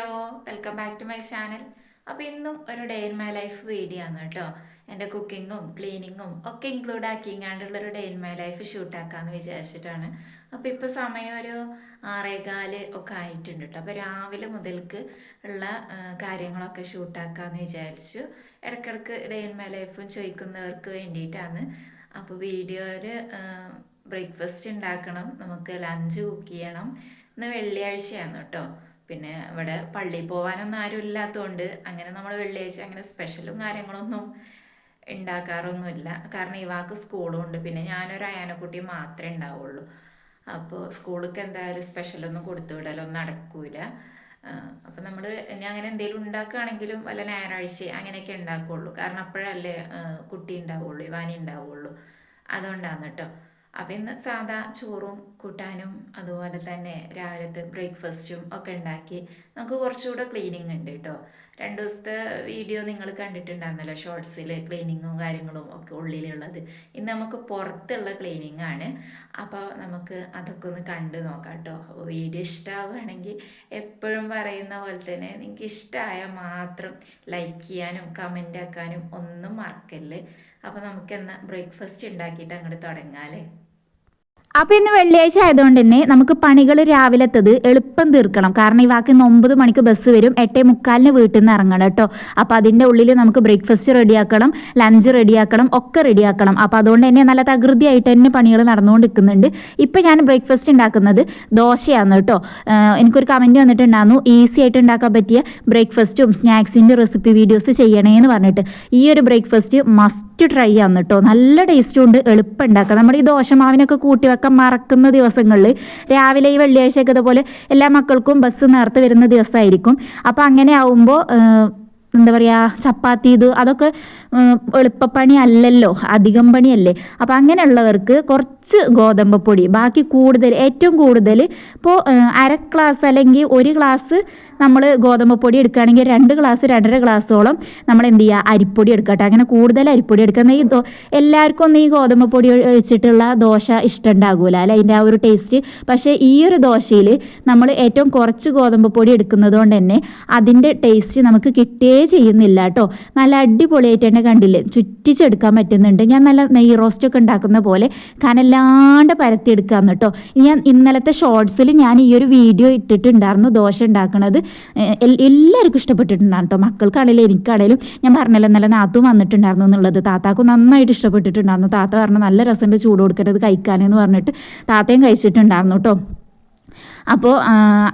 Hello welcome back to my channel അപ്പോൾ ഇന്നും ഒരു day in my life video ആണ് കേട്ടോ. എന്റെ കുക്കിങ്ങും ക്ലീനിങ്ങും ഒക്കെ ഇൻക്ലൂഡ് ആക്കിങ്ങാണ്ടുള്ളൊരു ഡേ ഇൻ മൈ ലൈഫ് ഷൂട്ടാക്കാമെന്ന് വിചാരിച്ചിട്ടാണ്. അപ്പോൾ ഇപ്പോൾ സമയം ഒരു ആറേകാൽ ഒക്കെ ആയിട്ടുണ്ട് കേട്ടോ. അപ്പോൾ രാവിലെ മുതൽക്ക് ഉള്ള കാര്യങ്ങളൊക്കെ ഷൂട്ടാക്കാമെന്ന് വിചാരിച്ചു. ഇടയ്ക്കിടയ്ക്ക് ഡേ ഇൻ മൈ ലൈഫും ചോദിക്കുന്നവർക്ക് വേണ്ടിയിട്ടാണ്. അപ്പോൾ വീഡിയോയിൽ ബ്രേക്ക്ഫാസ്റ്റ് ഉണ്ടാക്കണം നമുക്ക് ലഞ്ച് കുക്ക് ചെയ്യണം. ഇന്ന് വെള്ളിയാഴ്ചയാണ് കേട്ടോ. പിന്നെ ഇവിടെ പള്ളിയിൽ പോകാനൊന്നും ആരും ഇല്ലാത്തതുകൊണ്ട് അങ്ങനെ നമ്മൾ വെള്ളിയാഴ്ച അങ്ങനെ സ്പെഷ്യലും കാര്യങ്ങളൊന്നും ഉണ്ടാക്കാറൊന്നുമില്ല കാരണം ഇവാക്ക് സ്കൂളും ഉണ്ട്. പിന്നെ ഞാനൊരു അയാനക്കുട്ടി മാത്രമേ ഉണ്ടാവുള്ളൂ അപ്പോൾ സ്കൂളിലേക്ക് എന്തായാലും സ്പെഷ്യലൊന്നും കൊടുത്തു വിടലൊന്നും നടക്കൂല. അപ്പം നമ്മൾ ഇനി അങ്ങനെ എന്തെങ്കിലും ഉണ്ടാക്കുകയാണെങ്കിലും വല്ല ഞായറാഴ്ച അങ്ങനെയൊക്കെ ഉണ്ടാക്കുള്ളൂ കാരണം അപ്പോഴല്ലേ കുട്ടി ഉണ്ടാവുള്ളൂ ഇവാനി ഉണ്ടാവുള്ളൂ അതുകൊണ്ടാണ് കേട്ടോ അപ്പം ഇന്ന് സാധാ ചോറും കൂട്ടാനും അതുപോലെ തന്നെ രാവിലത്തെ ബ്രേക്ക്ഫാസ്റ്റും ഒക്കെ ഉണ്ടാക്കി നമുക്ക് കുറച്ചുകൂടെ ക്ലീനിങ് ഉണ്ട് കേട്ടോ രണ്ട് ദിവസത്തെ വീഡിയോ നിങ്ങൾ കണ്ടിട്ടുണ്ടായിരുന്നല്ലോ ഷോർട്സിൽ ക്ലീനിങ്ങും കാര്യങ്ങളും ഒക്കെ ഉള്ളിലുള്ളത്. ഇന്ന് നമുക്ക് പുറത്തുള്ള ക്ലീനിങ് ആണ്. അപ്പോൾ നമുക്ക് അതൊക്കെ ഒന്ന് കണ്ടു നോക്കാം കേട്ടോ അപ്പോൾ വീഡിയോ ഇഷ്ടമാവുകയാണെങ്കിൽ എപ്പോഴും പറയുന്ന പോലെ തന്നെ നിങ്ങൾക്ക് ഇഷ്ടമായാൽ മാത്രം ലൈക്ക് ചെയ്യാനും കമന്റ് ആക്കാനും ഒന്നും മറക്കല്ലേ. അപ്പോൾ നമുക്ക് എന്നാൽ ബ്രേക്ക്ഫാസ്റ്റ് ഉണ്ടാക്കിയിട്ട് അങ്ങോട്ട് തുടങ്ങാല്ലേ അപ്പോൾ ഇന്ന് വെള്ളിയാഴ്ച ആയതുകൊണ്ട് തന്നെ നമുക്ക് പണികൾ രാവിലത്തത് എളുപ്പം തീർക്കണം. കാരണം ഈ വാക്ക് ഒമ്പത് മണിക്ക് ബസ് വരും. എട്ടേ മുക്കാലിന് വീട്ടിൽ നിന്ന് ഇറങ്ങണം കേട്ടോ. അപ്പോൾ അതിന്റെ ഉള്ളിൽ നമുക്ക് ബ്രേക്ക്ഫാസ്റ്റ് റെഡിയാക്കണം ലഞ്ച് റെഡിയാക്കണം ഒക്കെ റെഡിയാക്കണം അപ്പോൾ അതുകൊണ്ട് തന്നെ നല്ല തകൃതിയായിട്ട് തന്നെ പണികൾ നടന്നുകൊണ്ട് നിൽക്കുന്നുണ്ട് ഇപ്പോൾ ഞാൻ ബ്രേക്ക്ഫാസ്റ്റ് ഉണ്ടാക്കുന്നത് ദോശയാണ് കേട്ടോ. എനിക്കൊരു കമന്റ് വന്നിട്ടുണ്ടായിരുന്നു. ഈസി ആയിട്ട് ഉണ്ടാക്കാൻ പറ്റിയ ബ്രേക്ക്ഫാസ്റ്റും സ്നാക്സിന്റെ റെസിപ്പി വീഡിയോസ് ചെയ്യണേ എന്ന് പറഞ്ഞിട്ട്. ഈ ഒരു ബ്രേക്ക്ഫാസ്റ്റ് മസ്റ്റ് ട്രൈ ആണ് കേട്ടോ. നല്ല ടേസ്റ്റും ഉണ്ട്. എളുപ്പം ഉണ്ടാക്കാം നമ്മുടെ ഈ ദോശമാവിനൊക്കെ കൂട്ടി വെക്കാൻ മറക്കുന്ന ദിവസങ്ങളിൽ രാവിലെ ഈ വെള്ളിയാഴ്ചയൊക്കെ ഇതുപോലെ എല്ലാ മക്കൾക്കും ബസ് നേരത്തെ വരുന്ന ദിവസമായിരിക്കും. അപ്പോൾ അങ്ങനെ ആവുമ്പോൾ എന്താ പറയുക ചപ്പാത്തി ഇത് അതൊക്കെ എളുപ്പപ്പണി അല്ലല്ലോ അധികം പണിയല്ലേ. അപ്പോൾ അങ്ങനെയുള്ളവർക്ക് കുറച്ച് ഗോതമ്പ് പൊടി ബാക്കി കൂടുതൽ ഏറ്റവും കൂടുതൽ ഇപ്പോൾ അര ഗ്ലാസ് അല്ലെങ്കിൽ ഒരു ഗ്ലാസ് നമ്മൾ ഗോതമ്പ് പൊടി എടുക്കുകയാണെങ്കിൽ രണ്ട് ഗ്ലാസ് രണ്ടര ഗ്ലാസ്സോളം നമ്മൾ എന്ത് ചെയ്യുക അരിപ്പൊടി എടുക്കട്ടെ അങ്ങനെ കൂടുതൽ അരിപ്പൊടി എടുക്കുന്ന ഈ എല്ലാവർക്കും ഒന്നും ഈ ഗോതമ്പ് പൊടി ഒഴി- ഒഴിച്ചിട്ടുള്ള ദോശ ഇഷ്ടമുണ്ടാകൂല അല്ലെ? അതിന്റെ ആ ഒരു ടേസ്റ്റ്. പക്ഷേ ഈ ഒരു ദോശയിൽ നമ്മൾ ഏറ്റവും കുറച്ച് ഗോതമ്പ് പൊടി എടുക്കുന്നത് കൊണ്ട് തന്നെ അതിന്റെ ടേസ്റ്റ് നമുക്ക് കിട്ടുകയേ ചെയ്യുന്നില്ല കേട്ടോ നല്ല അടിപൊളിയായിട്ട് തന്നെ കണ്ടില്ലേ? ചുറ്റിച്ചെടുക്കാൻ പറ്റുന്നുണ്ട്. ഞാൻ നല്ല നെയ് റോസ്റ്റ് ഒക്കെ ഉണ്ടാക്കുന്ന പോലെ കനല്ലാണ്ട് പരത്തിയെടുക്കാന്ന് കേട്ടോ ഞാൻ ഇന്നലത്തെ ഷോർട്സിൽ ഞാൻ ഈ ഒരു വീഡിയോ ഇട്ടിട്ടുണ്ടായിരുന്നു ദോശ ഉണ്ടാക്കുന്നത് എല്ലാവർക്കും ഇഷ്ടപ്പെട്ടിട്ടുണ്ടായിരുന്നു കേട്ടോ മക്കൾക്കാണെങ്കിലും എനിക്കാണെങ്കിലും ഞാൻ പറഞ്ഞല്ലോ നല്ല നാത്തും വന്നിട്ടുണ്ടായിരുന്നു എന്നുള്ളത്. താത്താക്കും നന്നായിട്ട് ഇഷ്ടപ്പെട്ടിട്ടുണ്ടായിരുന്നു. താത്ത പറഞ്ഞു നല്ല രസമുണ്ട് ചൂട് കൊടുക്കരുത് കഴിക്കാനെന്ന് പറഞ്ഞിട്ട് താത്തയും കഴിച്ചിട്ടുണ്ടായിരുന്നു കേട്ടോ അപ്പോൾ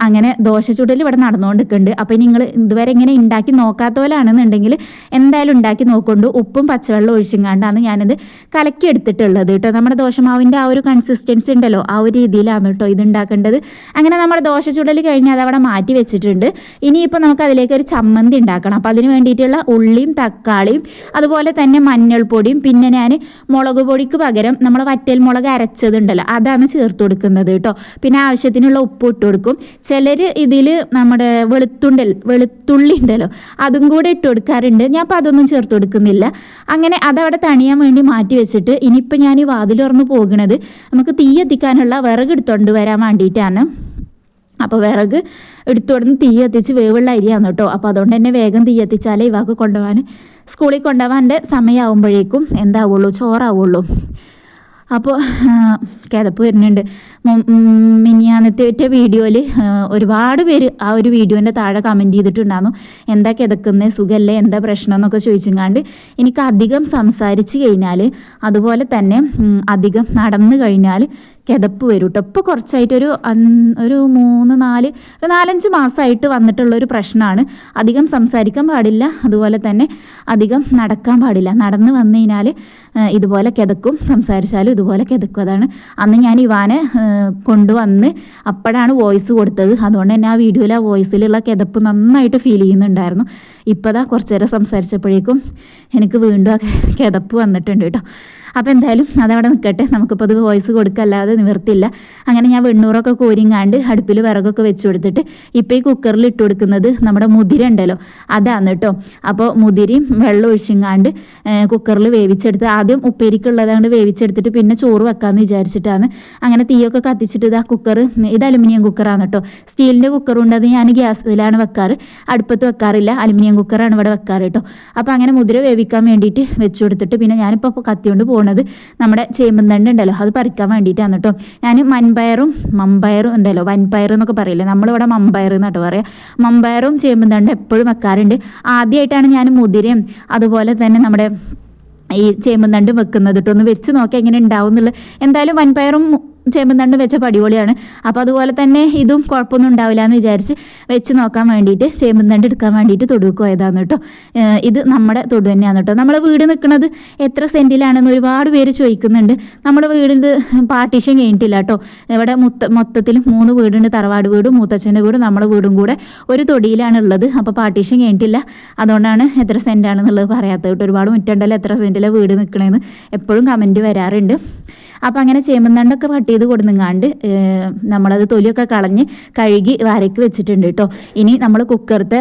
അങ്ങനെ ദോശ ചുടൽ ഇവിടെ നടന്നുകൊണ്ടിരിക്കുന്നുണ്ട് അപ്പോൾ നിങ്ങൾ ഇതുവരെ ഇങ്ങനെ ഉണ്ടാക്കി നോക്കാത്ത പോലാണെന്നുണ്ടെങ്കിൽ എന്തായാലും ഉണ്ടാക്കി നോക്കൊണ്ട് ഉപ്പും പച്ചവെള്ളം ഒഴിച്ചുങ്ങാണ്ടാണ് ഞാനിത് കലക്കി എടുത്തിട്ടുള്ളത് കേട്ടോ. നമ്മുടെ ദോശമാവിന്റെ ആ ഒരു കൺസിസ്റ്റൻസി ഉണ്ടല്ലോ ആ ഒരു രീതിയിലാണ് കേട്ടോ ഇത് ഉണ്ടാക്കേണ്ടത് അങ്ങനെ നമ്മുടെ ദോശ ചുടൽ കഴിഞ്ഞ് അത് അവിടെ മാറ്റി വെച്ചിട്ടുണ്ട്. ഇനിയിപ്പോൾ നമുക്ക് അതിലേക്ക് ഒരു ചമ്മന്തി ഉണ്ടാക്കണം അപ്പോൾ അതിന് വേണ്ടിയിട്ടുള്ള ഉള്ളിയും തക്കാളിയും അതുപോലെ തന്നെ മഞ്ഞൾപ്പൊടിയും പിന്നെ ഞാൻ മുളക് പൊടിക്ക് പകരം നമ്മൾ വറ്റൽ മുളക് അരച്ചതുണ്ടല്ലോ അതാണ് ചേർത്ത് കൊടുക്കുന്നത് കേട്ടോ. പിന്നെ ആവശ്യത്തിനുള്ള ഉപ്പ് ഇട്ട് കൊടുക്കും ചിലർ ഇതിൽ നമ്മുടെ വെളുത്തുണ്ടൽ വെളുത്തുള്ളി ഉണ്ടല്ലോ അതും കൂടെ ഇട്ട് കൊടുക്കാറുണ്ട് ഞാൻ അപ്പോൾ അതൊന്നും ചേർത്ത് കൊടുക്കുന്നില്ല. അങ്ങനെ അതവിടെ തണിയാൻ വേണ്ടി മാറ്റി വെച്ചിട്ട് ഇനിയിപ്പോൾ ഞാൻ ഈ വാതിൽ തുറന്ന് പോകുന്നത് നമുക്ക് തീ എത്തിക്കാനുള്ള വിറക് എടുത്തുകൊണ്ട് വരാൻ വേണ്ടിയിട്ടാണ്. അപ്പോൾ വിറക് എടുത്തുകൊടുന്ന് തീ എത്തിച്ച് വേവുള്ള അരിയാണ് കേട്ടോ. അപ്പോൾ അതുകൊണ്ട് തന്നെ വേഗം തീ എത്തിച്ചാലേ ഇവാക്ക് കൊണ്ടുപോകാൻ സ്കൂളിൽ കൊണ്ടുപോകാന്റെ സമയമാകുമ്പോഴേക്കും എന്താവുള്ളൂ ചോറാവുള്ളൂ. അപ്പോൾ കിതപ്പ് വരുന്നുണ്ട്. മിനിയാനത്തെ വീഡിയോയിൽ ഒരുപാട് പേര് ആ ഒരു വീഡിയോന്റെ താഴെ കമന്റ് ചെയ്തിട്ടുണ്ടായിരുന്നു. എന്താ കിതക്കുന്നത് സുഖമല്ലേ എന്താ പ്രശ്നം എന്നൊക്കെ ചോദിച്ചെങ്ങാണ്ട് എനിക്ക് അധികം സംസാരിച്ച് കഴിഞ്ഞാൽ അതുപോലെ തന്നെ അധികം നടന്നു കഴിഞ്ഞാൽ കിതപ്പ് വരും കേട്ടോ ഇപ്പോൾ കുറച്ചായിട്ടൊരു ഒരു മൂന്ന് നാല് ഒരു നാലഞ്ച് മാസമായിട്ട് വന്നിട്ടുള്ള ഒരു പ്രശ്നമാണ് അധികം സംസാരിക്കാൻ പാടില്ല. അതുപോലെ തന്നെ അധികം നടക്കാൻ പാടില്ല. നടന്ന് വന്നു കഴിഞ്ഞാൽ ഇതുപോലെ കിതക്കും. സംസാരിച്ചാലും ഇതുപോലെ കിതക്കും. അതാണ്. അന്ന് ഞാൻ ഇവാനെ കൊണ്ടുവന്ന് അപ്പോഴാണ് വോയിസ് കൊടുത്തത്. അതുകൊണ്ട് തന്നെ ആ വീഡിയോയിൽ ആ വോയിസിലുള്ള കിതപ്പ് നന്നായിട്ട് ഫീൽ ചെയ്യുന്നുണ്ടായിരുന്നു. ഇപ്പോൾ ദാ കുറച്ച് സംസാരിച്ചപ്പോഴേക്കും എനിക്ക് വീണ്ടും ആ കിതപ്പ് വന്നിട്ടുണ്ട് കേട്ടോ അപ്പോൾ എന്തായാലും അതവിടെ നിൽക്കട്ടെ നമുക്കിപ്പോൾ അത് വോയിസ് കൊടുക്കല്ലാതെ നിവർത്തില്ല. അങ്ങനെ ഞാൻ വെണ്ണൂറൊക്കെ കോരിങ്ങാണ്ട് അടുപ്പിൽ വിറകൊക്കെ വെച്ച് കൊടുത്തിട്ട് ഇപ്പോൾ ഈ കുക്കറിൽ ഇട്ട് കൊടുക്കുന്നത് നമ്മുടെ മുതിര ഉണ്ടല്ലോ അതാണ് കേട്ടോ അപ്പോൾ മുതിരയും വെള്ളം ഒഴിച്ചിങ്ങാണ്ട് കുക്കറിൽ വേവിച്ചെടുത്ത് ആദ്യം ഉപ്പേരിക്കുള്ളതുകൊണ്ട് വേവിച്ചെടുത്തിട്ട് പിന്നെ ചോറ് വെക്കാമെന്ന് വിചാരിച്ചിട്ടാണ്. അങ്ങനെ തീയൊക്കെ കത്തിച്ചിട്ട് ഇതാ കുക്കർ ഇത് അലുമിനിയം കുക്കറാണ് കേട്ടോ സ്റ്റീലിന്റെ കുക്കറുണ്ട് അത് ഞാൻ ഗ്യാസിലാണ് വെക്കാറ്. അടുപ്പത്ത് വെക്കാറില്ല അലുമിനിയം കുക്കറാണ് ഇവിടെ വെക്കാറ് കേട്ടോ അപ്പോൾ അങ്ങനെ മുതിര വേവിക്കാൻ വേണ്ടിയിട്ട് വെച്ച് കൊടുത്തിട്ട് പിന്നെ ഞാനിപ്പോൾ കത്തിയോണ്ട് പോകുന്നത് നമ്മുടെ ചേമ്പന്തണ്ട് ഉണ്ടല്ലോ. അത് പറിക്കാൻ വേണ്ടിയിട്ടാണ് കേട്ടോ ഞാൻ മൺപയറും മമ്പയറും ഉണ്ടല്ലോ വൻപയർ എന്നൊക്കെ പറയില്ലേ? നമ്മളിവിടെ മമ്പയർ എന്നിട്ട് പറയാം. മമ്പയറും ചേമ്പന്തണ്ടും എപ്പോഴും വെക്കാറുണ്ട്. ആദ്യമായിട്ടാണ് ഞാൻ മുതിരയും അതുപോലെ തന്നെ നമ്മുടെ ഈ ചേമ്പന്തണ്ടും വെക്കുന്നത് കേട്ടോ ഒന്ന് വെച്ച് നോക്കാം എങ്ങനെ ഉണ്ടാവും എന്നുള്ളത്. എന്തായാലും വൻപയറും ചേമ്പന്തണ്ടും വെച്ച പടിപൊളിയാണ്. അപ്പോൾ അതുപോലെ തന്നെ ഇതും കുഴപ്പമൊന്നും ഉണ്ടാവില്ല എന്ന് വിചാരിച്ച് വെച്ച് നോക്കാൻ വേണ്ടിയിട്ട് ചേമ്പന്തണ്ട് എടുക്കാൻ വേണ്ടിയിട്ട് തൊടുക്ക് പോയതാണ് കേട്ടോ. ഇത് നമ്മുടെ തൊടു തന്നെയാണ് കേട്ടോ. നമ്മളെ വീട് നിൽക്കുന്നത് എത്ര സെന്റിലാണെന്ന് ഒരുപാട് പേര് ചോദിക്കുന്നുണ്ട്. നമ്മുടെ വീടിന് പാർട്ടീഷൻ കഴിഞ്ഞിട്ടില്ല കേട്ടോ. ഇവിടെ മൊത്ത മൊത്തത്തിൽ മൂന്ന് വീടുണ്ട്. തറവാട് വീടും മൂത്തച്ഛന്റെ വീടും നമ്മുടെ വീടും കൂടെ ഒരു തൊടിയിലാണ് ഉള്ളത്. അപ്പോൾ പാർട്ടീഷൻ കഴിഞ്ഞിട്ടില്ല. അതുകൊണ്ടാണ് എത്ര സെന്റാണെന്നുള്ളത് പറയാത്തത് കേട്ടോ. ഒരുപാട് മുറ്റണ്ടല്ലോ എത്ര സെന്റിലെ വീട് നിൽക്കണേന്ന് എപ്പോഴും കമന്റ് വരാറുണ്ട്. അപ്പോൾ അങ്ങനെ ചേമ്പന്തണ്ടൊക്കെ കട്ട് ചെയ്ത് കൊടുങ്ങാണ്ട് നമ്മളത് തൊലിയൊക്കെ കളഞ്ഞ് കഴുകി വരയ്ക്ക് വെച്ചിട്ടുണ്ട് കേട്ടോ ഇനി നമ്മൾ കുക്കറത്തെ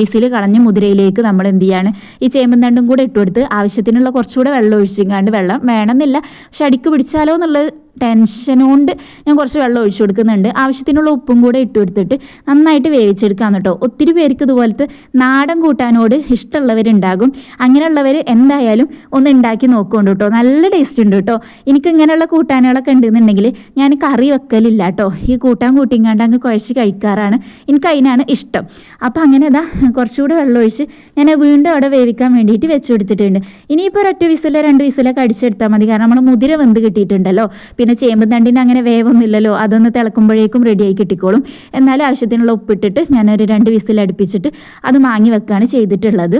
വിസിൽ കളഞ്ഞ് മുതിരയിലേക്ക് നമ്മൾ എന്ത് ചെയ്യാണ് ഈ ചേമ്പന്തണ്ടും കൂടെ ഇട്ടുകൊടുത്ത് ആവശ്യത്തിനുള്ള കുറച്ചുകൂടെ വെള്ളം ഒഴിച്ചിങ്ങാണ്ട് വെള്ളം വേണമെന്നില്ല. പക്ഷെ അടിക്ക് പിടിച്ചാലോ എന്നുള്ളത് ടെൻഷൻ കൊണ്ട് ഞാൻ കുറച്ച് വെള്ളം ഒഴിച്ചു കൊടുക്കുന്നുണ്ട്. ആവശ്യത്തിനുള്ള ഉപ്പും കൂടെ ഇട്ട് കൊടുത്തിട്ട് നന്നായിട്ട് വേവിച്ചെടുക്കാം കേട്ടോ. ഒത്തിരി പേർക്ക് ഇതുപോലത്തെ നാടൻ കൂട്ടാനോട് ഇഷ്ടമുള്ളവരുണ്ടാകും. അങ്ങനെയുള്ളവർ എന്തായാലും ഒന്ന് ഉണ്ടാക്കി നോക്കുകൊണ്ട് കേട്ടോ. നല്ല ടേസ്റ്റ് ഉണ്ട് കേട്ടോ. എനിക്ക് ഇങ്ങനെയുള്ള കൂട്ടാനുകളൊക്കെ ഉണ്ടെന്നുണ്ടെങ്കിൽ ഞാൻ കറി വെക്കലില്ല കേട്ടോ. ഈ കൂട്ടാൻ കൂട്ടിങ്ങാണ്ട് അങ്ങ് കുഴച്ച് കഴിക്കാറാണ് എനിക്ക് അതിനാണ് ഇഷ്ടം. അപ്പോൾ അങ്ങനെ ഇതാ കുറച്ചുകൂടെ വെള്ളം ഒഴിച്ച് ഞാൻ വീണ്ടും അവിടെ വേവിക്കാൻ വേണ്ടിയിട്ട് വെച്ച് കൊടുത്തിട്ടുണ്ട്. ഇനിയിപ്പോൾ ഒരൊറ്റ വിസിലോ രണ്ട് വിസിലൊക്കെ അടിച്ചെടുത്താൽ മതി. കാരണം നമ്മൾ മുതിര വെന്ത് കിട്ടിയിട്ടുണ്ടല്ലോ. പിന്നെ ചേമ്പ് തണ്ടിന് അങ്ങനെ വേവൊന്നുമില്ലല്ലോ. അതൊന്ന് തിളക്കുമ്പോഴേക്കും റെഡിയായി കിട്ടിക്കോളും. എന്നാലും ആവശ്യത്തിനുള്ള ഉപ്പിട്ടിട്ട് ഞാനൊരു രണ്ട് വിസിൽ അടുപ്പിച്ചിട്ട് അത് മാങ്ങി വെക്കുകയാണ് ചെയ്തിട്ടുള്ളത്.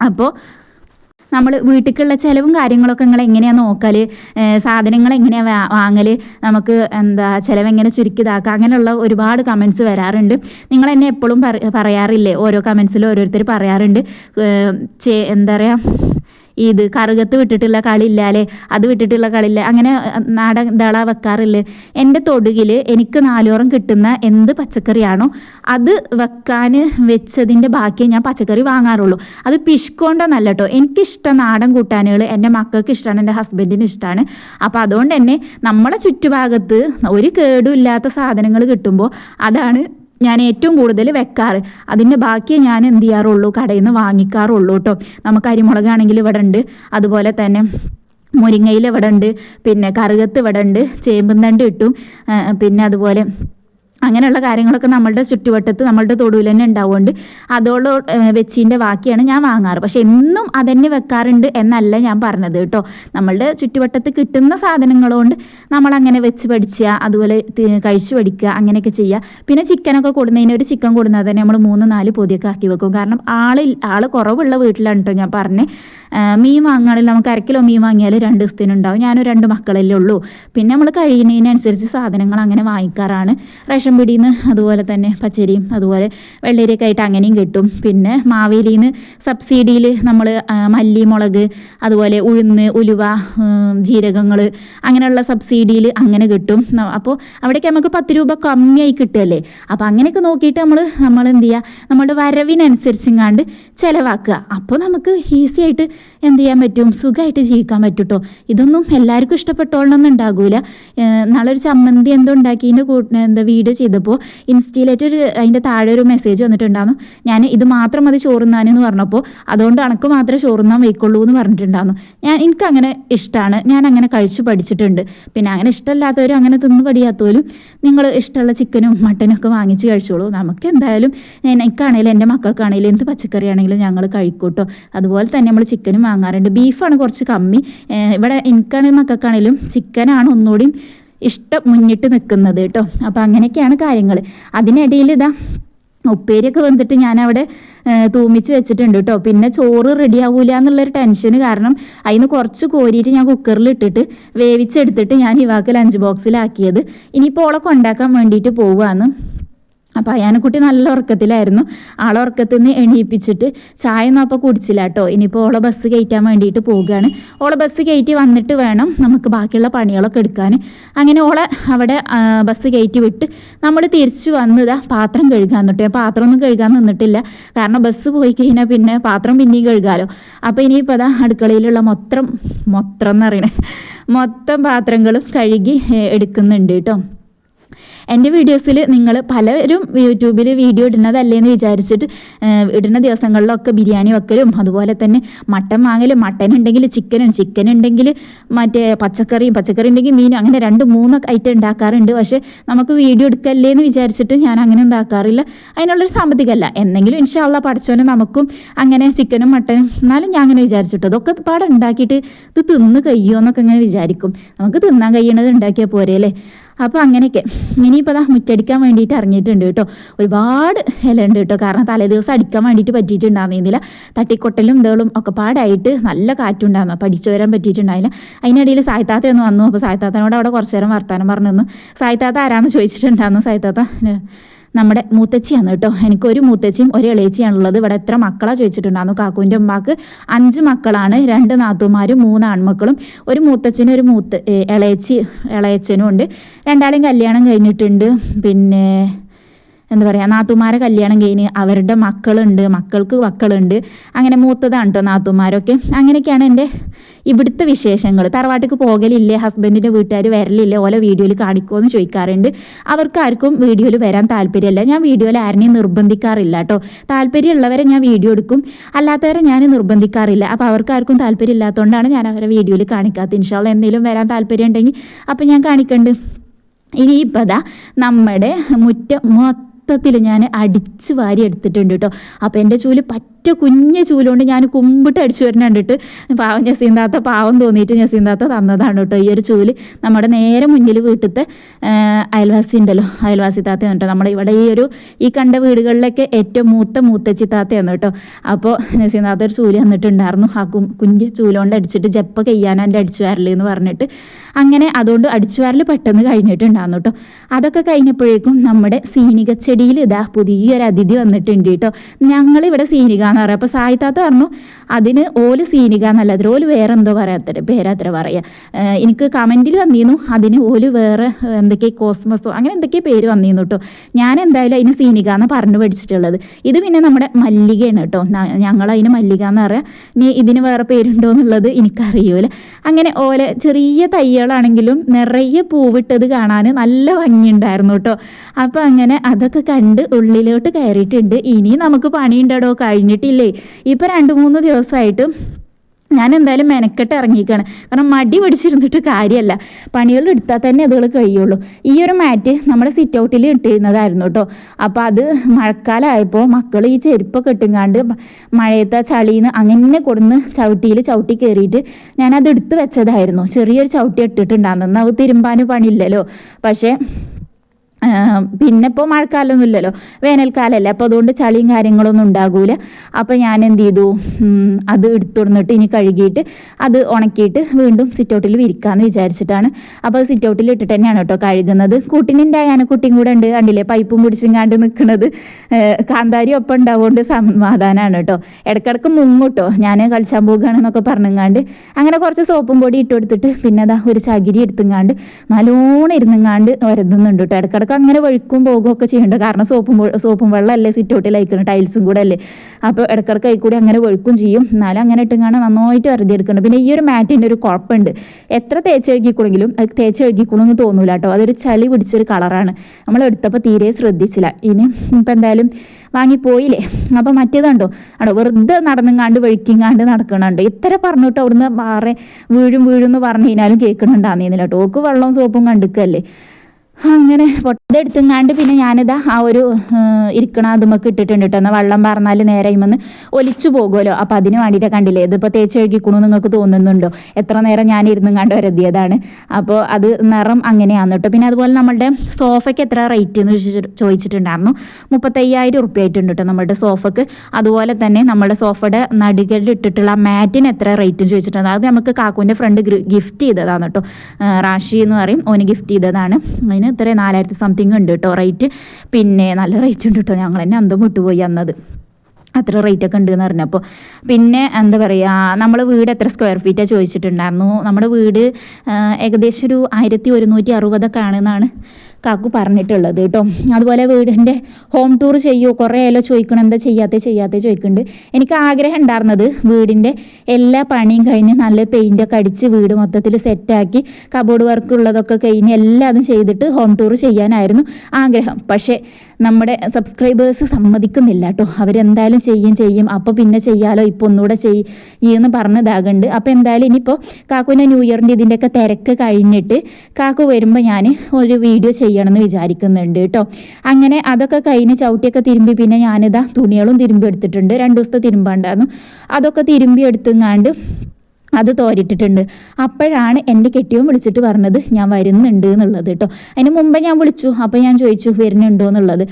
അപ്പോൾ നമ്മൾ വീട്ടിലേക്കുള്ള ചിലവും കാര്യങ്ങളൊക്കെ നിങ്ങൾ എങ്ങനെയാണ് നോക്കൽ സാധനങ്ങൾ എങ്ങനെയാണ് വാങ്ങൽ നമുക്ക് എന്താ ചിലവ് എങ്ങനെ ചുരുക്കി ഇതാക്കുക അങ്ങനെയുള്ള ഒരുപാട് കമൻസ് വരാറുണ്ട്. നിങ്ങൾ എന്നെ എപ്പോഴും പറയാറില്ലേ? ഓരോ കമൻസിലും ഓരോരുത്തർ പറയാറുണ്ട്. എന്താ പറയുക ഇത് കറുകത്ത് വിട്ടിട്ടുള്ള കളിയില്ലാലേ അത് വിട്ടിട്ടുള്ള കളിയില്ല അങ്ങനെ നാടൻ ദള വെക്കാറില്ലേ? എന്റെ തൊടുകിൽ എനിക്ക് നാലോറം കിട്ടുന്ന എന്ത് പച്ചക്കറിയാണോ അത് വെക്കാൻ വെച്ചതിന്റെ ബാക്കി ഞാൻ പച്ചക്കറി വാങ്ങാറുള്ളൂ. അത് പിഷ്കൊണ്ടൊന്നല്ല കേട്ടോ എനിക്കിഷ്ടം നാടൻ കൂട്ടാനുകൾ എന്റെ മക്കൾക്ക് ഇഷ്ടമാണ് എന്റെ ഹസ്ബൻഡിന് ഇഷ്ടമാണ്. അപ്പോൾ അതുകൊണ്ട് തന്നെ നമ്മുടെ ചുറ്റുഭാഗത്ത് ഒരു കേടുമില്ലാത്ത സാധനങ്ങൾ കിട്ടുമ്പോൾ അതാണ് ഞാൻ ഏറ്റവും കൂടുതൽ വെക്കാറ്. അതിന്റെ ബാക്കിയെ ഞാൻ എന്ത് ചെയ്യാറുള്ളൂ? കടയിൽ നിന്ന് വാങ്ങിക്കാറുള്ളൂ കേട്ടോ നമുക്ക് അരിമുളകാണെങ്കിൽ ഇവിടെ ഉണ്ട്. അതുപോലെ തന്നെ മുരിങ്ങയിൽ ഇവിടെ ഉണ്ട്. പിന്നെ കറുകത്ത് ഇവിടെ ഉണ്ട്. ചേമ്പും തണ്ട് കിട്ടും പിന്നെ അതുപോലെ അങ്ങനെയുള്ള കാര്യങ്ങളൊക്കെ നമ്മളുടെ ചുറ്റുവട്ടത്ത് നമ്മളുടെ തൊടുവിൽ തന്നെ ഉണ്ടാവുകൊണ്ട് അതോട് വെച്ചിന്റെ ബാക്കിയാണ് ഞാൻ വാങ്ങാറ്. പക്ഷെ എന്നും അതന്നെ വെക്കാറുണ്ട് എന്നല്ല ഞാൻ പറഞ്ഞത് കേട്ടോ. നമ്മളുടെ ചുറ്റുവട്ടത്ത് കിട്ടുന്ന സാധനങ്ങളുകൊണ്ട് നമ്മളങ്ങനെ വെച്ച് പഠിക്കുക അതുപോലെ കഴിച്ചു പഠിക്കുക അങ്ങനെയൊക്കെ ചെയ്യുക പിന്നെ ചിക്കനൊക്കെ കൊടുന്നതിന് ഒരു ചിക്കൻ കൊടുന്നാൽ തന്നെ നമ്മൾ മൂന്ന് നാല് പൊതിയൊക്കെ ആക്കി വെക്കും. കാരണം ആളിൽ ആൾ കുറവുള്ള വീട്ടിലാണ് കേട്ടോ ഞാൻ പറഞ്ഞത് മീൻ വാങ്ങുകയാണെങ്കിൽ നമുക്ക് അരക്കിലോ കിലോ മീൻ വാങ്ങിയാൽ രണ്ട് ദിവസത്തിനുണ്ടാവും. ഞാനും രണ്ട് മക്കളല്ലേ ഉള്ളൂ. പിന്നെ നമ്മൾ കഴിയുന്നതിനനുസരിച്ച് സാധനങ്ങൾ അങ്ങനെ വാങ്ങിക്കാറാണ്. റേഷൻ പീടിയിൽ നിന്ന് അതുപോലെ തന്നെ പച്ചരിയും അതുപോലെ വെള്ളരിയൊക്കെ ആയിട്ട് അങ്ങനെയും കിട്ടും. പിന്നെ മാവേലിയിൽ നിന്ന് സബ്സിഡിയിൽ നമ്മൾ മല്ലി മുളക് അതുപോലെ ഉഴുന്ന് ഉലുവ ജീരകങ്ങൾ അങ്ങനെയുള്ള സബ്സിഡിയിൽ അങ്ങനെ കിട്ടും. അപ്പോൾ അവിടേക്ക് നമുക്ക് പത്ത് രൂപ കമ്മിയായി കിട്ടുമല്ലേ അപ്പോൾ അങ്ങനെയൊക്കെ നോക്കിയിട്ട് നമ്മൾ നമ്മൾ എന്ത് ചെയ്യുക നമ്മുടെ വരവിനനുസരിച്ചെങ്ങാണ്ട് ചിലവാക്കുക. അപ്പോൾ നമുക്ക് ഈസി ആയിട്ട് എന്ത് ചെയ്യാൻ പറ്റും? സുഖമായിട്ട് ജീവിക്കാൻ പറ്റും കേട്ടോ ഇതൊന്നും എല്ലാവർക്കും ഇഷ്ടപ്പെട്ടോളണമെന്ന് ഉണ്ടാകൂല നാളെ ഒരു ചമ്മന്തി എന്തോ ഉണ്ടാക്കിയതിന്റെ എന്താ വീഡിയോ ചെയ്തപ്പോൾ ഇൻസ്റ്റയിലേറ്റ് ഒരു അതിന്റെ താഴെ ഒരു മെസ്സേജ് വന്നിട്ടുണ്ടായിരുന്നു. ഞാൻ ഇത് മാത്രം മതി ചോറുന്നാനെന്ന് പറഞ്ഞപ്പോൾ അതുകൊണ്ട് അണക്ക് മാത്രമേ ചോറുന്നാൻ വയ്ക്കുള്ളൂ എന്ന് പറഞ്ഞിട്ടുണ്ടായിരുന്നു. ഞാൻ എനിക്ക് അങ്ങനെ ഇഷ്ടമാണ് ഞാൻ അങ്ങനെ കഴിച്ചു പഠിച്ചിട്ടുണ്ട്. പിന്നെ അങ്ങനെ ഇഷ്ടമല്ലാത്തവരും അങ്ങനെ തിന്ന് പഠിയാത്തവരും നിങ്ങൾ ഇഷ്ടമുള്ള ചിക്കനും മട്ടനും ഒക്കെ വാങ്ങിച്ച് കഴിച്ചോളൂ. നമുക്ക് എന്തായാലും എനിക്കാണെങ്കിലും എന്റെ മക്കൾക്കാണെങ്കിലും എന്ത് പച്ചക്കറി ആണെങ്കിലും ഞങ്ങൾ കഴിക്കൂട്ടോ. അതുപോലെ തന്നെ നമ്മൾ ചിക്കനും വാങ്ങാറുണ്ട്. ബീഫാണ് കുറച്ച് കമ്മി. ഇവിടെ എനിക്കാണെങ്കിലും മക്കൾക്കാണെങ്കിലും ചിക്കനാണ് ഒന്നുകൂടി ഇഷ്ടം മുന്നിട്ട് നിൽക്കുന്നത് കേട്ടോ. അപ്പോൾ അങ്ങനെയൊക്കെയാണ് കാര്യങ്ങൾ അതിനിടയിൽ ഇതാ ഉപ്പേരിയൊക്കെ വന്നിട്ട് ഞാനവിടെ തൂമിച്ച് വെച്ചിട്ടുണ്ട് കേട്ടോ. പിന്നെ ചോറ് റെഡി ആവൂല എന്നുള്ളൊരു ടെൻഷൻ കാരണം അതിന് കുറച്ച് കോരിയിട്ട് ഞാൻ കുക്കറിൽ ഇട്ടിട്ട് വേവിച്ചെടുത്തിട്ട് ഞാൻ ഇവാക്ക് ലഞ്ച് ബോക്സിലാക്കിയത് ഇനിയിപ്പോൾ ഓളെ കൊണ്ടാക്കാൻ വേണ്ടിയിട്ട് പോവുകയാണ് അപ്പോൾ അയാനക്കുട്ടി നല്ല ഉറക്കത്തിലായിരുന്നു. ആളെ ഉറക്കത്തിൽ നിന്ന് എണീപ്പിച്ചിട്ട് ചായ ഒന്നും അപ്പോൾ കുടിച്ചില്ല കേട്ടോ ഇനിയിപ്പോൾ ഓളെ ബസ് കയറ്റാൻ വേണ്ടിയിട്ട് പോവുകയാണ്. ഓളെ ബസ് കയറ്റി വന്നിട്ട് വേണം നമുക്ക് ബാക്കിയുള്ള പണികളൊക്കെ എടുക്കാൻ. അങ്ങനെ ഓളെ അവിടെ ബസ് കയറ്റി വിട്ട് നമ്മൾ തിരിച്ചു വന്നതാ പാത്രം കഴുകാൻ തൊട്ട്. പാത്രമൊന്നും കഴുകാൻ നിന്നിട്ടില്ല. കാരണം ബസ് പോയി കഴിഞ്ഞാൽ പിന്നെ പാത്രം പിന്നെയും കഴുകാമല്ലോ അപ്പോൾ ഇനിയിപ്പോൾ അതാ അടുക്കളയിലുള്ള മൊത്തം മൊത്തം എന്ന് പറയണേ മൊത്തം പാത്രങ്ങളും കഴുകി എടുക്കുന്നുണ്ട് കേട്ടോ എന്റെ വീഡിയോസിൽ നിങ്ങൾ പലരും യൂട്യൂബിൽ വീഡിയോ ഇടുന്നതല്ലേ എന്ന് വിചാരിച്ചിട്ട് ഇടുന്ന ദിവസങ്ങളിലൊക്കെ ബിരിയാണി വെക്കലും അതുപോലെ തന്നെ മട്ടൻ വാങ്ങലും മട്ടൻ ഉണ്ടെങ്കിൽ ചിക്കനും ചിക്കൻ ഉണ്ടെങ്കിൽ മറ്റേ പച്ചക്കറിയും പച്ചക്കറി ഉണ്ടെങ്കിൽ മീനും അങ്ങനെ രണ്ട് മൂന്ന് ഐറ്റം ഉണ്ടാക്കാറുണ്ട്. പക്ഷേ നമുക്ക് വീഡിയോ എടുക്കല്ലേ എന്ന് വിചാരിച്ചിട്ട് ഞാൻ അങ്ങനെ ഉണ്ടാക്കാറില്ല. അതിനുള്ളൊരു സാമ്പത്തികമല്ല എന്തെങ്കിലും ഇൻഷാള്ള പഠിച്ചോനെ നമുക്കും അങ്ങനെ ചിക്കനും മട്ടനും എന്നാലും ഞാൻ അങ്ങനെ വിചാരിച്ചിട്ടോ അതൊക്കെ പാടെ ഉണ്ടാക്കിയിട്ട് ഇത് തിന്ന് കഴിയുമോ എന്നൊക്കെ ഇങ്ങനെ വിചാരിക്കും. നമുക്ക് തിന്നാൻ കഴിയണത് ഉണ്ടാക്കിയാൽ പോരെ അല്ലേ? അപ്പോൾ അങ്ങനെയൊക്കെ. ഇനിയിപ്പോൾ അതാ മുറ്റടിക്കാൻ വേണ്ടിയിട്ട് ഇറങ്ങിയിട്ടുണ്ട് കേട്ടോ. ഒരുപാട് ഇല ഉണ്ട് കേട്ടോ. കാരണം തലേ ദിവസം അടിക്കാൻ വേണ്ടിയിട്ട് പറ്റിയിട്ടുണ്ടായിരുന്നില്ല തട്ടിക്കൊട്ടലും ഇതളും ഒക്കെ പാടായിട്ട് നല്ല കാറ്റുണ്ടായിരുന്നു. അപ്പോൾ അടിച്ചു വരാൻ പറ്റിയിട്ടുണ്ടായില്ല. അതിനിടയിൽ സായിത്താത്ത ഒന്ന് വന്നു. അപ്പോൾ സായിത്താത്തനോട് അവിടെ കുറച്ച് നേരം വർത്തമാനം പറഞ്ഞു തന്നു സായിത്താത്ത ആരാന്ന് ചോദിച്ചിട്ടുണ്ടായിരുന്നു? സായിത്താത്ത നമ്മുടെ മൂത്തച്ചിയാണ് കേട്ടോ. എനിക്ക് ഒരു മൂത്തച്ചിയും ഒരു ഇളയച്ചിയാണുള്ളത്. ഇവിടെ എത്ര മക്കളാണ് ചോദിച്ചിട്ടുണ്ടായിരുന്നു. കാക്കുവിന്റെ ഉമ്മാക്ക് അഞ്ച് മക്കളാണ് രണ്ട് നാത്തുമാരും മൂന്ന് ആൺമക്കളും. ഒരു മൂത്തച്ഛനും ഒരു മൂത്ത് ഇളയച്ചി ഇളയച്ചനും ഉണ്ട്. രണ്ടാളെയും കല്യാണം കഴിഞ്ഞിട്ടുണ്ട്. പിന്നെ എന്താ പറയുക നാത്തുമാരെ കല്യാണം കഴിഞ്ഞ് അവരുടെ മക്കളുണ്ട് മക്കൾക്ക് മക്കളുണ്ട്. അങ്ങനെ മൂത്തതാണ് കേട്ടോ നാത്തുമാരൊക്കെ. അങ്ങനെയൊക്കെയാണ് എന്റെ ഇവിടുത്തെ വിശേഷങ്ങൾ. തറവാട്ടിക്ക് പോകലില്ലേ ഹസ്ബൻഡിന്റെ വീട്ടുകാർ വരലില്ലേ ഓല വീഡിയോയിൽ കാണിക്കുമോ എന്ന് ചോദിക്കാറുണ്ട്. അവർക്ക് ആർക്കും വീഡിയോയിൽ വരാൻ താല്പര്യമില്ല ഞാൻ വീഡിയോയിൽ ആരെയും നിർബന്ധിക്കാറില്ല കേട്ടോ താല്പര്യമുള്ളവരെ ഞാൻ വീഡിയോ എടുക്കും. അല്ലാത്തവരെ ഞാൻ നിർബന്ധിക്കാറില്ല. അപ്പോൾ അവർക്ക് ആർക്കും താല്പര്യം ഇല്ലാത്തതുകൊണ്ടാണ് ഞാൻ അവരെ വീഡിയോയിൽ കാണിക്കാത്തത്. ഇൻഷാള്ള എന്തെങ്കിലും വരാൻ താല്പര്യം ഉണ്ടെങ്കിൽ അപ്പോൾ ഞാൻ കാണിക്കണ്ട്. ഇനിയിപ്പോൾ നമ്മുടെ മുറ്റം മൊത്തത്തിൽ ഞാൻ അടിച്ച് വാരി എടുത്തിട്ടുണ്ട് കേട്ടോ. അപ്പോൾ എന്റെ ചൂൽ പറ്റ കുഞ്ഞ ചൂലുകൊണ്ട് ഞാൻ കുമ്പിട്ട് അടിച്ചു വരുന്ന കണ്ടിട്ട് പാവം ജസീന്താത്ത പാവം തോന്നിയിട്ട് ജസീന്താത്ത തന്നതാണ് കേട്ടോ ഈ ഒരു ചൂൽ. നമ്മുടെ നേരെ മുന്നിൽ വീട്ടിലത്തെ അയൽവാസി ഉണ്ടല്ലോ. അയൽവാസി താത്തയാണ് കേട്ടോ നമ്മുടെ ഇവിടെ ഈ ഒരു ഈ കണ്ട വീടുകളിലൊക്കെ ഏറ്റവും മൂത്ത മൂത്തച്ചി താത്തയാണ് കേട്ടോ. അപ്പോൾ ജസീന്താത്ത ഒരു ചൂൽ തന്നിട്ടുണ്ടായിരുന്നു. ആ കുഞ്ഞ് ചൂലുകൊണ്ട് അടിച്ചിട്ട് ജപ്പ കയ്യാനാന്റെ അടിച്ചു വരൽ എന്ന് പറഞ്ഞിട്ട് അങ്ങനെ അതുകൊണ്ട് അടിച്ചു വരൽ പെട്ടെന്ന് കഴിഞ്ഞിട്ടുണ്ടായിരുന്നു കേട്ടോ. അതൊക്കെ കഴിഞ്ഞപ്പോഴേക്കും നമ്മുടെ സീനിക ചെടിയിൽ ഇതാ പുതിയൊരു അതിഥി വന്നിട്ടുണ്ട് കേട്ടോ. ഞങ്ങളിവിടെ സീനിക എന്ന് പറയാം അപ്പോൾ സായിത്താത്ത പറഞ്ഞു അതിന് ഓൽ സീനിക എന്നല്ല അതിൽ ഓൽ വേറെ എന്തോ പറയാത്തര പേരാത്ര പറയുക എനിക്ക് കമന്റിൽ വന്നിരുന്നു അതിന് ഓൽ വേറെ എന്തൊക്കെ കോസ്മസോ അങ്ങനെ എന്തൊക്കെ പേര് വന്നിരുന്നു കേട്ടോ ഞാൻ എന്തായാലും അതിന് സീനിക എന്ന് പറഞ്ഞു പഠിച്ചിട്ടുള്ളത്. ഇത് പിന്നെ നമ്മുടെ മല്ലികയാണ് കേട്ടോ ഞങ്ങൾ അതിന് മല്ലിക എന്ന് പറയാം. ഇനി ഇതിന് വേറെ പേരുണ്ടോ എന്നുള്ളത് എനിക്കറിയൂല. അങ്ങനെ ഓല ചെറിയ തൈകളാണെങ്കിലും നിറയെ പൂവിട്ടത് കാണാൻ നല്ല ഭംഗിയുണ്ടായിരുന്നു കേട്ടോ അപ്പോൾ അങ്ങനെ അതൊക്കെ കണ്ട് ഉള്ളിലോട്ട് കയറിയിട്ടുണ്ട്. ഇനി നമുക്ക് പണിയുണ്ടോ കഴിഞ്ഞിട്ടില്ലേ ഇപ്പം രണ്ട് മൂന്ന് ദിവസമായിട്ട് ഞാൻ എന്തായാലും മെനക്കെട്ട് ഇറങ്ങിയിരിക്കുകയാണ് കാരണം മടി പിടിച്ചിരുന്നിട്ട് കാര്യമല്ല പണികൾ എടുത്താൽ തന്നെ അതുകൾ കഴിയുള്ളൂ. ഈ ഒരു മാറ്റ് നമ്മുടെ സിറ്റ് ഔട്ടിൽ ഇട്ടിരുന്നതായിരുന്നു കേട്ടോ അപ്പോൾ അത് മഴക്കാലമായപ്പോൾ മക്കൾ ഈ ചെരുപ്പൊക്കെ ഇട്ടുങ്ങാണ്ട് മഴയത്തെ ചളിന്ന് അങ്ങനെ കൊടുന്ന് ചവിട്ടിയിൽ ചവിട്ടി കയറിയിട്ട് ഞാനത് എടുത്ത് വെച്ചതായിരുന്നു. ചെറിയൊരു ചവിട്ടി ഇട്ടിട്ടുണ്ടാകുന്നത് അത് തിരുമ്പാനും പണിയില്ലല്ലോ. പക്ഷേ പിന്നെ ഇപ്പോൾ മഴക്കാലമൊന്നും ഇല്ലല്ലോ. വേനൽക്കാലമല്ലേ അപ്പോൾ അതുകൊണ്ട് ചളിയും കാര്യങ്ങളൊന്നും ഉണ്ടാകൂല. അപ്പോൾ ഞാൻ എന്ത് ചെയ്തു? അത് എടുത്തുടന്നിട്ട് ഇനി കഴുകിയിട്ട് അത് ഉണക്കിയിട്ട് വീണ്ടും സിറ്റൗട്ടിൽ വിരിക്കാമെന്ന് വിചാരിച്ചിട്ടാണ്. അപ്പോൾ സിറ്റൗട്ടിൽ ഇട്ടിട്ട് തന്നെയാണ് കേട്ടോ കഴുകുന്നത്. കൂട്ടിനിന്റെ കുട്ടിയും കൂടെ ഉണ്ട്. കണ്ടില്ലേ? പൈപ്പും പിടിച്ചിങ്ങാണ്ട് നിൽക്കുന്നത് കാന്താരി ഒപ്പം ഉണ്ടാവുകൊണ്ട് സമാധാനമാണ് കേട്ടോ. ഇടയ്ക്കിടയ്ക്ക് മുങ്ങൂട്ടോ ഞാൻ കളിച്ചാൻ പോകുകയാണെന്നൊക്കെ പറഞ്ഞുങ്ങാണ്ട് അങ്ങനെ കുറച്ച് സോപ്പും പൊടി ഇട്ട് കൊടുത്തിട്ട് പിന്നെ അതാ ഒരു ചകിരി എടുത്തുങ്ങാണ്ട് നല്ലോണം ഇരുന്നുങ്ങാണ്ട് വരുന്നുണ്ട് കേട്ടോ. ഇടയ്ക്കിടയ്ക്ക് അങ്ങനെ വഴുക്കും പോകുകയൊക്കെ ചെയ്യുന്നുണ്ട് കാരണം സോപ്പും സോപ്പും വെള്ളമല്ലേ സിറ്റൗട്ടിൽ അയക്കണം ടൈൽസും കൂടെ അല്ലേ? അപ്പോൾ ഇടക്കിടക്ക് അതിൽ കൂടി അങ്ങനെ വഴുക്കും ചെയ്യും. എന്നാലും അങ്ങനെ ഇട്ടുങ്ങാണ്ട് നന്നായിട്ട് വെറുതെ എടുക്കണം പിന്നെ ഈ ഒരു മാറ്റിന്റെ ഒരു കുഴപ്പമുണ്ട്. എത്ര തേച്ച് കഴുകിക്കൂടെങ്കിലും അത് തേച്ച് കഴുകിക്കൂടെന്ന് തോന്നൂല കേട്ടോ. അതൊരു ചളി പിടിച്ചൊരു കളറാണ്. നമ്മൾ എടുത്തപ്പോൾ തീരെ ശ്രദ്ധിച്ചില്ല. ഇനി ഇപ്പം എന്തായാലും വാങ്ങിപ്പോയില്ലേ? അപ്പോൾ മറ്റേതുണ്ടോ ആണോ വെറുതെ നടന്നുങ്ങാണ്ട് വഴുക്കിങ്ങാണ്ട് നടക്കണുണ്ട്. ഇത്ര പറഞ്ഞിട്ട് അവിടുന്ന് മാറെ വീഴും വീഴും എന്ന് പറഞ്ഞു കഴിഞ്ഞാലും കേൾക്കണുണ്ടാകുന്നില്ല കേട്ടോ. ഓക്ക് വെള്ളവും സോപ്പും കണ്ടിക്കല്ലേ? അങ്ങനെ പൊട്ടതെടുത്തുങ്ങാണ്ട് പിന്നെ ഞാനിതാ ആ ഒരു ഇരിക്കണ അതുമൊക്കെ ഇട്ടിട്ടുണ്ട് കേട്ടോ എന്നാൽ വെള്ളം പറഞ്ഞാൽ നേരെ ഇമെന്ന് ഒലിച്ചു പോകുമല്ലോ അപ്പം അതിന് വേണ്ടിയിട്ട് കണ്ടില്ലേ? ഇതിപ്പോൾ തേച്ച് കഴുകിക്കണു നിങ്ങൾക്ക് തോന്നുന്നുണ്ടോ? എത്ര നേരം ഞാൻ ഇരുന്നുങ്ങാണ്ട് വരതിയതാണ് അപ്പോൾ അത് നിറം അങ്ങനെയാണ് കേട്ടോ പിന്നെ അതുപോലെ നമ്മളുടെ സോഫയ്ക്ക് എത്ര റേറ്റ് എന്ന് ചോദിച്ചിട്ട് ചോദിച്ചിട്ടുണ്ടായിരുന്നു. മുപ്പത്തയ്യായിരം ഉറുപ്പ്യ ആയിട്ടുണ്ട് കേട്ടോ നമ്മുടെ സോഫക്ക്. അതുപോലെ തന്നെ നമ്മുടെ സോഫയുടെ നടുകളിൽ ഇട്ടിട്ടുള്ള മാറ്റിന് എത്ര റേറ്റും ചോദിച്ചിട്ടുണ്ട്. അത് നമുക്ക് കാക്കുവിന്റെ ഫ്രണ്ട് ഗിഫ്റ്റ് ചെയ്തതാണ് കേട്ടോ റാഷി എന്ന് പറയും. ഓന് ഗിഫ്റ്റ് ചെയ്തതാണ്. അതിന് ഇത്ര നാലായിരത്തി സംതിങ് ഉണ്ട് കേട്ടോ റേറ്റ് പിന്നെ നല്ല റേറ്റ് ഉണ്ട് കേട്ടോ ഞങ്ങൾ തന്നെ അന്തം വിട്ടുപോയി അന്നത്. അത്ര റേറ്റ് ഒക്കെ ഉണ്ടെന്ന് പറഞ്ഞപ്പോൾ പിന്നെ എന്താ പറയുക നമ്മൾ വീട് എത്ര സ്ക്വയർ ഫീറ്റാണ് ചോദിച്ചിട്ടുണ്ടായിരുന്നു. നമ്മുടെ വീട് ഏകദേശം ഒരു ആയിരത്തി ഒരുന്നൂറ്റി അറുപതൊക്കെ ആണെന്നാണ് കാക്കു പറഞ്ഞിട്ടുള്ളത് കേട്ടോ. അതുപോലെ വീടിന്റെ ഹോം ടൂർ ചെയ്യുമോ കുറേ എല്ലാം ചോദിക്കണം. എന്താ ചെയ്യാത്ത ചെയ്യാത്ത ചോദിക്കുന്നുണ്ട് എനിക്ക് ആഗ്രഹം ഉണ്ടായിരുന്നത് വീടിന്റെ എല്ലാ പണിയും കഴിഞ്ഞ് നല്ല പെയിന്റൊക്കെ അടിച്ച് വീട് മൊത്തത്തിൽ സെറ്റാക്കി കബോർഡ് വർക്ക് ഉള്ളതൊക്കെ കഴിഞ്ഞ് എല്ലാതും ചെയ്തിട്ട് ഹോം ടൂർ ചെയ്യാനായിരുന്നു ആഗ്രഹം. പക്ഷേ നമ്മുടെ സബ്സ്ക്രൈബേഴ്സ് സമ്മതിക്കുന്നില്ല കേട്ടോ. അവരെന്തായാലും ചെയ്യും ചെയ്യും. അപ്പോൾ പിന്നെ ചെയ്യാലോ? ഇപ്പോൾ ഒന്നുകൂടെ ചെയ്യുമെന്ന് പറഞ്ഞതാകുന്നുണ്ട് അപ്പോൾ എന്തായാലും ഇനിയിപ്പോൾ കാക്കുവിന്റെ ന്യൂ ഇയറിന്റെ ഇതിന്റെയൊക്കെ തിരക്ക് കഴിഞ്ഞിട്ട് കാക്കു വരുമ്പോൾ ഞാൻ ഒരു വീഡിയോ ചെയ്യണമെന്ന് വിചാരിക്കുന്നുണ്ട് കേട്ടോ. അങ്ങനെ അതൊക്കെ കഴിഞ്ഞ് ചവിട്ടിയൊക്കെ തിരുമ്പി പിന്നെ ഞാനിതാ തുണികളും തിരുമ്പി എടുത്തിട്ടുണ്ട്. രണ്ട് ദിവസത്തെ തിരുമ്പാണ്ടായിരുന്നു. അതൊക്കെ തിരുമ്പി എടുത്തുങ്ങാണ്ട് അത് തോരിട്ടിട്ടുണ്ട്. അപ്പോഴാണ് എന്റെ കെട്ടിയവും വിളിച്ചിട്ട് പറഞ്ഞത് ഞാൻ വരുന്നുണ്ട് എന്നുള്ളത് കേട്ടോ. അതിന് മുമ്പേ ഞാൻ വിളിച്ചു. അപ്പോൾ ഞാൻ ചോദിച്ചു വരുന്നുണ്ടോ? എന്നുള്ളത്.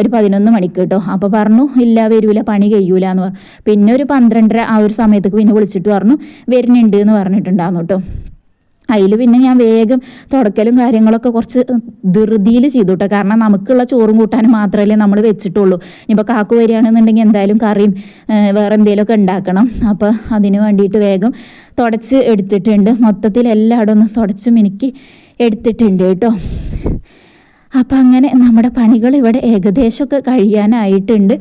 ഒരു പതിനൊന്ന് മണിക്ക് കേട്ടോ. അപ്പോൾ പറഞ്ഞു ഇല്ല വരൂല പണി കഴിയൂല എന്ന് പറഞ്ഞു. പിന്നെ ഒരു പന്ത്രണ്ടര ആ ഒരു സമയത്തേക്ക് പിന്നെ വിളിച്ചിട്ട് പറഞ്ഞു വരുന്നുണ്ട് എന്ന് പറഞ്ഞിട്ടുണ്ടായിരുന്നു കേട്ടോ. അതിൽ പിന്നെ ഞാൻ വേഗം തുടക്കലും കാര്യങ്ങളൊക്കെ കുറച്ച് ധൃതിയിൽ ചെയ്തു കേട്ടോ കാരണം നമുക്കുള്ള ചോറും കൂട്ടാനും മാത്രമല്ലേ നമ്മൾ വെച്ചിട്ടുള്ളൂ. ഇനിയിപ്പോൾ കാക്കു വരികയാണെന്നുണ്ടെങ്കിൽ എന്തായാലും കറിയും വേറെ എന്തെങ്കിലുമൊക്കെ ഉണ്ടാക്കണം. അപ്പോൾ അതിന് വേണ്ടിയിട്ട് വേഗം തുടച്ച് എടുത്തിട്ടുണ്ട്. മൊത്തത്തിൽ എല്ലായിടും ഒന്ന് തുടച്ച് മിനുക്കി എടുത്തിട്ടുണ്ട് കേട്ടോ. അപ്പം അങ്ങനെ നമ്മുടെ പണികൾ ഇവിടെ ഏകദേശമൊക്കെ കഴിയാനായിട്ടുണ്ട്.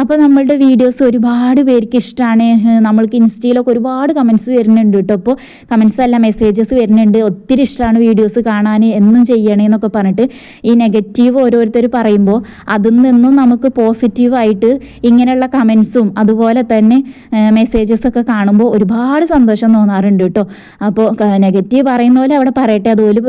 അപ്പോൾ നമ്മളുടെ വീഡിയോസ് ഒരുപാട് പേർക്ക് ഇഷ്ടമാണ് നമ്മൾക്ക് ഇൻസ്റ്റയിലൊക്കെ ഒരുപാട് കമൻസ് വരുന്നുണ്ട് കേട്ടോ അപ്പോൾ കമൻസ് അല്ല മെസ്സേജസ് വരുന്നുണ്ട്. ഒത്തിരി ഇഷ്ടമാണ് വീഡിയോസ് കാണാൻ എന്നും ചെയ്യണേന്നൊക്കെ പറഞ്ഞിട്ട് ഈ നെഗറ്റീവ് ഓരോരുത്തർ പറയുമ്പോൾ അതിൽ നിന്നും നമുക്ക് പോസിറ്റീവായിട്ട് ഇങ്ങനെയുള്ള കമൻസും അതുപോലെ തന്നെ മെസ്സേജസ് ഒക്കെ കാണുമ്പോൾ ഒരുപാട് സന്തോഷം തോന്നാറുണ്ട് കേട്ടോ അപ്പോൾ നെഗറ്റീവ് പറയുന്ന പോലെ അവിടെ പറയട്ടെ. അതുപോലെ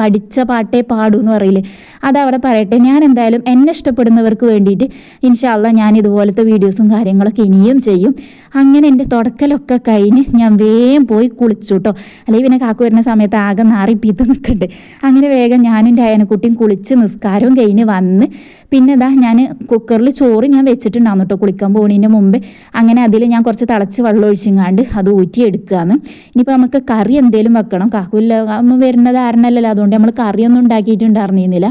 പഠിച്ച പാട്ടേ പാടൂ എന്ന് പറയില്ലേ? അതവിടെ പറയട്ടെ. ഞാൻ എന്തായാലും എന്നെ ഇഷ്ടപ്പെടുന്നവർക്ക് വേണ്ടിയിട്ട് ഇൻഷാല്ല ഞാൻ ഇതുപോലത്തെ വീഡിയോസും കാര്യങ്ങളൊക്കെ ഇനിയും ചെയ്യും. അങ്ങനെ എന്റെ തുടക്കലൊക്കെ കഴിഞ്ഞ് ഞാൻ വേഗം പോയി കുളിച്ചു കേട്ടോ അല്ലെങ്കിൽ പിന്നെ കാക്കു വരുന്ന സമയത്ത് ആകെ നാറിപ്പീത്ത് നിൽക്കട്ടെ അങ്ങനെ വേഗം ഞാനും ഡയനക്കുട്ടിയും കുളിച്ച് നിസ്കാരവും കഴിഞ്ഞ് വന്ന് പിന്നെ ഇതാ ഞാൻ കുക്കറിൽ ചോറ് ഞാൻ വെച്ചിട്ടുണ്ടാകും കേട്ടോ കുളിക്കാൻ പോകുന്നതിന് മുമ്പ്. അങ്ങനെ അതിൽ ഞാൻ കുറച്ച് തിളച്ച് വെള്ളം ഒഴിച്ചിങ്ങാണ്ട് അത് ഊറ്റി ഊറ്റിയെടുക്കുകയാണ് ഇനിയിപ്പോൾ നമുക്ക് കറി എന്തെങ്കിലും വെക്കണം. കാക്കുവില്ല ഒന്നും വരുന്നത് ആരണല്ലല്ലോ അതുകൊണ്ട് നമ്മൾ കറിയൊന്നും ഉണ്ടാക്കിയിട്ടുണ്ടായിരുന്നില്ല.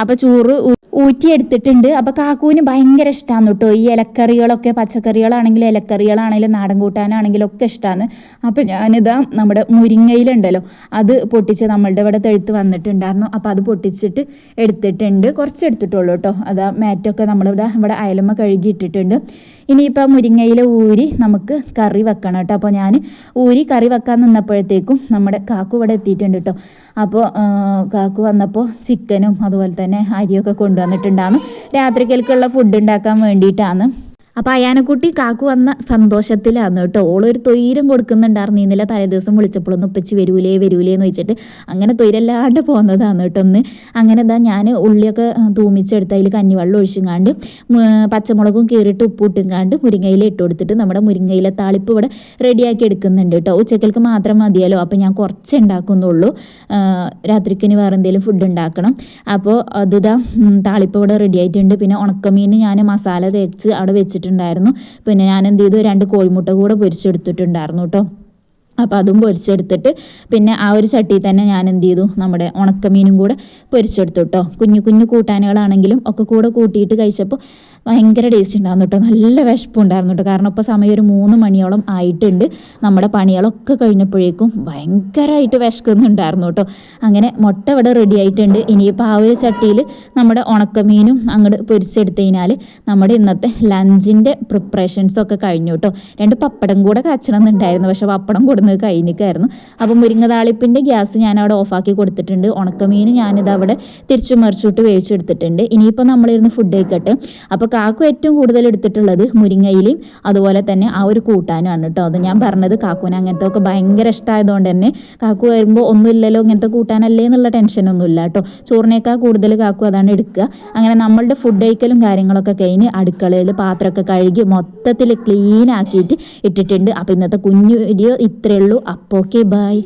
അപ്പോൾ ചോറ് ഊറ്റിയെടുത്തിട്ടുണ്ട്. അപ്പോൾ കാക്കൂന് ഭയങ്കര ഇഷ്ടമാണ് കേട്ടോ. ഈ ഇലക്കറികളൊക്കെ പച്ചക്കറികളാണെങ്കിലും ഇലക്കറികളാണെങ്കിലും നാടൻ കൂട്ടാനാണെങ്കിലും ഒക്കെ ഇഷ്ടമാണ് അപ്പോൾ ഞാനിതാ നമ്മുടെ മുരിങ്ങയിലുണ്ടല്ലോ അത് പൊട്ടിച്ച് നമ്മളുടെ ഇവിടെ തെഴുത്ത് വന്നിട്ടുണ്ടായിരുന്നു. അപ്പോൾ അത് പൊട്ടിച്ചിട്ട് എടുത്തിട്ടുണ്ട്. കുറച്ച് എടുത്തിട്ടുള്ളൂ കേട്ടോ. അതാ മാറ്റൊക്കെ നമ്മളിവിടെ ഇവിടെ അയലമ്മ കഴുകി ഇട്ടിട്ടുണ്ട് ഇനിയിപ്പോൾ മുരിങ്ങയില ഊരി നമുക്ക് കറി വെക്കണം കേട്ടോ. അപ്പോൾ ഞാൻ ഊരി കറി വെക്കാൻ നിന്നപ്പോഴത്തേക്കും നമ്മുടെ കാക്കു ഇവിടെ എത്തിയിട്ടുണ്ട് കേട്ടോ. അപ്പോൾ കാക്കു വന്നപ്പോൾ ചിക്കനും അതുപോലെ തന്നെ അരിയൊക്കെ കൊണ്ടുവന്നിട്ടുണ്ടാകും രാത്രിക്കൽക്കുള്ള ഫുഡ് ഉണ്ടാക്കാൻ വേണ്ടിയിട്ടാണ് അപ്പോൾ അയാനക്കുട്ടി കാക്കു വന്ന സന്തോഷത്തിലാണ് കേട്ടോ. ഓളൊരു തൊയിരം കൊടുക്കുന്നുണ്ടായിരുന്നു. ഇന്നലെ തലേ ദിവസം വിളിച്ചപ്പോഴൊന്നും ഉപ്പച്ചി വരൂലേ വരൂലേ എന്ന് വെച്ചിട്ട് അങ്ങനെ തൊയിരല്ലാണ്ട് പോകുന്നതാണ് കേട്ടോ ഒന്ന് അങ്ങനെ എന്താ ഞാൻ ഉള്ളിയൊക്കെ തൂമിച്ചെടുത്ത് അതിൽ കഞ്ഞിവെള്ളം ഒഴിച്ചുങ്ങാണ്ട് പച്ചമുളകും കീറിയിട്ട് ഉപ്പിട്ടുങ്ങാണ്ട് മുരിങ്ങയില ഇട്ട് കൊടുത്തിട്ട് നമ്മുടെ മുരിങ്ങയില താളിപ്പ് ഇവിടെ റെഡിയാക്കി എടുക്കുന്നുണ്ട് കേട്ടോ. ഉച്ചക്കൽക്ക് മാത്രം മതിയല്ലോ. അപ്പോൾ ഞാൻ കുറച്ച് ഉണ്ടാക്കുന്നുള്ളൂ. രാത്രിക്കിന് വേറെ എന്തെങ്കിലും ഫുഡ് ഉണ്ടാക്കണം. അപ്പോൾ അതിതാ താളിപ്പ് ഇവിടെ റെഡി ആയിട്ടുണ്ട് പിന്നെ ഉണക്കമീൻ ഞാൻ മസാല തേച്ച് അവിടെ വെച്ചിട്ടുണ്ടായിരുന്നു പിന്നെ ഞാൻ എന്ത് ചെയ്തു രണ്ട് കോഴിമുട്ട കൂടെ പൊരിച്ചെടുത്തിട്ടുണ്ടായിരുന്നു കേട്ടോ അപ്പോൾ അതും പൊരിച്ചെടുത്തിട്ട് പിന്നെ ആ ഒരു ചട്ടിയിൽ തന്നെ ഞാൻ എന്ത് ചെയ്തു നമ്മുടെ ഉണക്കമീനും കൂടെ പൊരിച്ചെടുത്തു കേട്ടോ കുഞ്ഞു കുഞ്ഞു കൂട്ടാനുകളാണെങ്കിലും ഒക്കെ കൂടെ കൂട്ടിയിട്ട് കഴിച്ചപ്പോൾ ഭയങ്കര ടേസ്റ്റ് ഉണ്ടായിരുന്നു കേട്ടോ നല്ല വിശപ്പുണ്ടായിരുന്നു കേട്ടോ കാരണം ഇപ്പോൾ സമയം ഒരു മൂന്ന് മണിയോളം ആയിട്ടുണ്ട്. നമ്മുടെ പണികളൊക്കെ കഴിഞ്ഞപ്പോഴേക്കും ഭയങ്കരമായിട്ട് വിശക്കുന്നുണ്ടായിരുന്നു കേട്ടോ അങ്ങനെ മുട്ട ഇവിടെ റെഡി ആയിട്ടുണ്ട്. ഇനിയിപ്പോൾ ആ ഒരു ചട്ടിയിൽ നമ്മുടെ ഉണക്കമീനും അങ്ങോട്ട് പൊരിച്ചെടുത്ത് കഴിഞ്ഞാൽ നമ്മുടെ ഇന്നത്തെ ലഞ്ചിന്റെ പ്രിപ്പറേഷൻസൊക്കെ കഴിഞ്ഞു കേട്ടോ രണ്ട് പപ്പടം കൂടെ കച്ചണം എന്നുണ്ടായിരുന്നു. പക്ഷേ പപ്പടം കൊടുന്നത് കഴിഞ്ഞിക്കായിരുന്നു. അപ്പോൾ മുരിങ്ങതാളിപ്പിന്റെ ഗ്യാസ് ഞാൻ അവിടെ ഓഫാക്കി കൊടുത്തിട്ടുണ്ട്. ഉണക്കമീൻ ഞാനിത് അവിടെ തിരിച്ചു മറിച്ചിട്ട് വേവിച്ചെടുത്തിട്ടുണ്ട്. ഇനിയിപ്പോൾ നമ്മളിരുന്ന് ഫുഡ് കഴിക്കട്ടെ. അപ്പോൾ കാക്കു ഏറ്റവും കൂടുതൽ എടുത്തിട്ടുള്ളത് മുരിങ്ങയിലയും അതുപോലെ തന്നെ ആ ഒരു കൂട്ടാനുമാണ് കേട്ടോ. അത് ഞാൻ പറഞ്ഞത് കാക്കുവിന് അങ്ങനത്തെ ഒക്കെ ഭയങ്കര ഇഷ്ടമായതുകൊണ്ട് തന്നെ കാക്കു വരുമ്പോൾ ഒന്നുമില്ലല്ലോ ഇങ്ങനത്തെ കൂട്ടാനല്ലേ എന്നുള്ള ടെൻഷനൊന്നും ഇല്ല കേട്ടോ. ചോറിനേക്കാൾ കൂടുതൽ കാക്കു അതാണ് എടുക്കുക. അങ്ങനെ നമ്മളുടെ ഫുഡ് കഴിക്കലും കാര്യങ്ങളൊക്കെ കഴിഞ്ഞ് അടുക്കളയിൽ പാത്രമൊക്കെ കഴുകി മൊത്തത്തിൽ ക്ലീൻ ആക്കിയിട്ട് ഇട്ടിട്ടുണ്ട്. അപ്പോൾ ഇന്നത്തെ കുഞ്ഞു വീഡിയോ ഇത്രയേ ഉള്ളൂ. അപ്പോൾ ഓക്കെ ബൈ